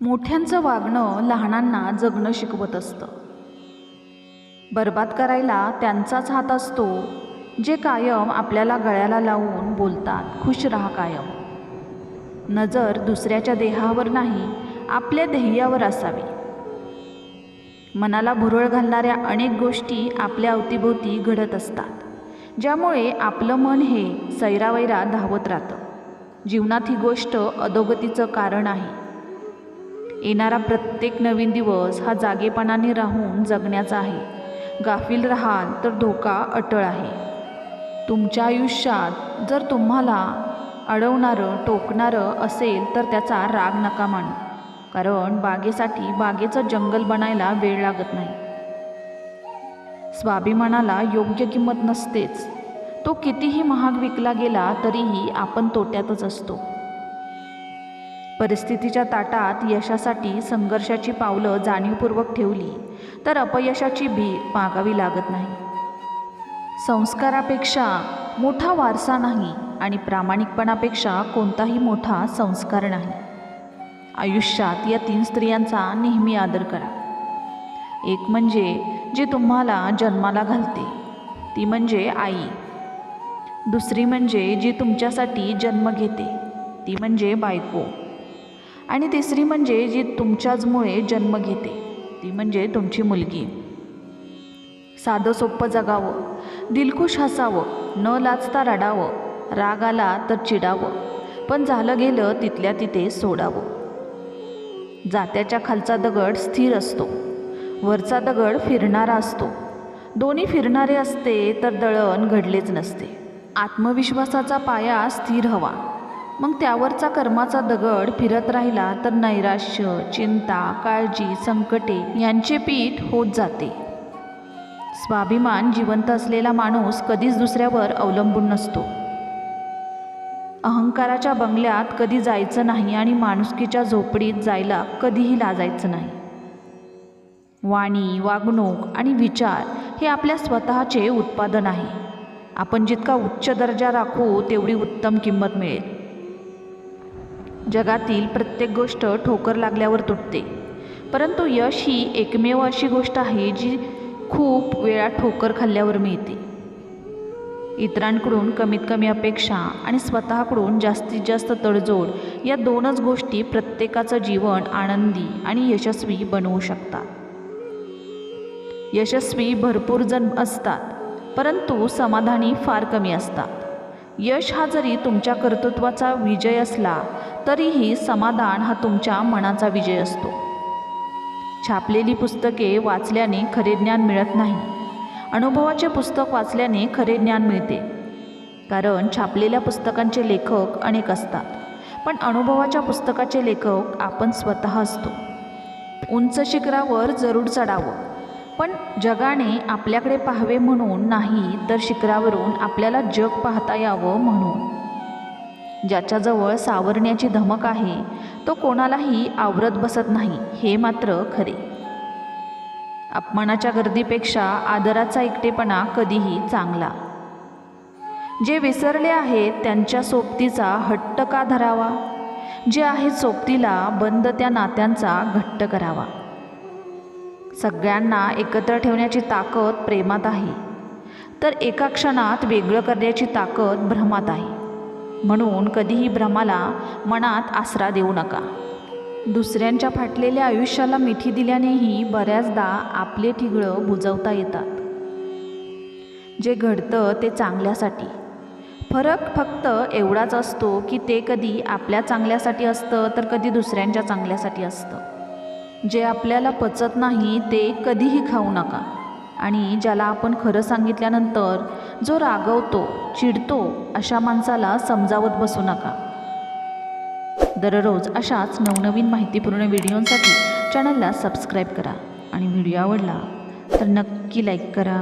मोठ्यांचं वागणं लहानांना जगणं शिकवत असतं. बर्बाद करायला त्यांचाच हात असतो जे कायम आपल्याला गळ्याला लावून बोलतात खुश राहा कायम. नजर दुसऱ्याच्या देहावर नाही आपल्या ध्येयावर असावी. मनाला भुरळ घालणाऱ्या अनेक गोष्टी आपल्या अवतीभोवती घडत असतात ज्यामुळे आपलं मन हे सैरावैरा धावत राहतं. जीवनात ही गोष्ट अधोगतीचं कारण आहे. येणारा प्रत्येक नवीन दिवस हा जागेपणाने राहून जगण्याचा आहे. गाफील राहाल तर धोका अटळ आहे. तुमच्या आयुष्यात जर तुम्हाला अडवणारं टोकणारं असेल तर त्याचा राग नका मानू. कारण बागेसाठी बागेचं जंगल बनायला वेळ लागत नाही. स्वाभिमानाला योग्य किंमत नसतेच. तो कितीही महाग विकला गेला तरीही आपण तोट्यातच असतो. परिस्थितीच्या ताटात यशासाठी संघर्षाची पावलं जाणीवपूर्वक ठेवली तर अपयशाची भी मागावी लागत नाही. संस्कारापेक्षा मोठा वारसा नाही आणि प्रामाणिकपणापेक्षा कोणताही मोठा संस्कार नाही. आयुष्यात या तीन स्त्रियांचा नेहमी आदर करा. एक म्हणजे जी तुम्हाला जन्माला घालते ती म्हणजे आई. दुसरी म्हणजे जी तुमच्यासाठी जन्म घेते ती म्हणजे बायको. आणि तिसरी म्हणजे जी तुमच्याचमुळे जन्म घेते ती म्हणजे तुमची मुलगी. साधं सोपं जगावं दिलखुश हसावं न लाजता रडावं राग आला तर चिडावं पण झालं गेलं तिथल्या तिथे सोडावं. जात्याच्या खालचा दगड स्थिर असतो वरचा दगड फिरणारा असतो. दोन्ही फिरणारे असते तर दळण घडलेच नसते. आत्मविश्वासाचा पाया स्थिर हवा. मग त्यावरचा कर्माचा दगड फिरत राहिला तर नैराश्य चिंता काळजी संकटे यांचे पीठ होत जाते. स्वाभिमान जिवंत असलेला माणूस कधीच दुसऱ्यावर अवलंबून नसतो. अहंकाराच्या बंगल्यात कधी जायचं नाही आणि माणुसकीच्या झोपडीत जायला कधीही लाजायचं नाही. वाणी वागणूक आणि विचार हे आपल्या स्वतःचे उत्पादन आहे. आपण जितका उच्च दर्जा राखू तेवढी उत्तम किंमत मिळेल. जगातील प्रत्येक गोष्ट ठोकर लागल्यावर तुटते. परंतु यश ही एकमेव अशी गोष्ट आहे जी खूप वेळा ठोकर खाल्ल्यावर मिळते. इतरांकडून कमीत कमी अपेक्षा आणि स्वतःकडून जास्तीत जास्त तडजोड या दोनच गोष्टी प्रत्येकाचं जीवन आनंदी आणि यशस्वी बनवू शकतात. यशस्वी भरपूर जण असतात परंतु समाधानी फार कमी असतात. यश हा जरी तुमच्या कर्तृत्वाचा विजय असला तरीही समाधान हा तुमच्या मनाचा विजय असतो. छापलेली पुस्तके वाचल्याने खरे ज्ञान मिळत नाही. अनुभवाचे पुस्तक वाचल्याने खरे ज्ञान मिळते. कारण छापलेल्या पुस्तकांचे लेखक अनेक असतात. पण अनुभवाच्या पुस्तकाचे लेखक आपण स्वतः असतो. उंच शिखरावर जरूर चढावं. पण जगाने आपल्याकडे पाहावे म्हणून नाही तर शिखरावरून आपल्याला जग पाहता यावं म्हणून. ज्याच्याजवळ सावरण्याची धमक आहे तो कोणालाही आवरत बसत नाही हे मात्र खरे. अपमानाच्या गर्दीपेक्षा आदराचा एकटेपणा कधीही चांगला. जे विसरले आहेत त्यांच्या सोबतीचा हट्ट का धरावा? जे आहेत सोबतीला बंद त्या नात्यांचा घट्ट करावा. सगळ्यांना एकत्र ठेवण्याची ताकद प्रेमात आहे. तर एका क्षणात वेगळं करण्याची ताकद भ्रमात आहे. म्हणून कधीही भ्रमाला मनात आसरा देऊ नका. दुसऱ्यांच्या फाटलेल्या आयुष्याला मिठी दिल्यानेही बऱ्याचदा आपले ठिगळं बुजवता येतात. जे घडतं ते चांगल्यासाठी. फरक फक्त एवढाच असतो की ते कधी आपल्या चांगल्यासाठी असतं तर कधी दुसऱ्यांच्या चांगल्यासाठी असतं. जे आपल्याला पचत नाही ते कधीही खाऊ नका. आणि ज्याला आपण खरं सांगितल्यानंतर जो रागवतो चिडतो अशा माणसाला समजावत बसू नका. दररोज अशाच नवनवीन माहितीपूर्ण व्हिडिओंसाठी चॅनलला सबस्क्राईब करा आणि व्हिडिओ आवडला तर नक्की लाईक करा.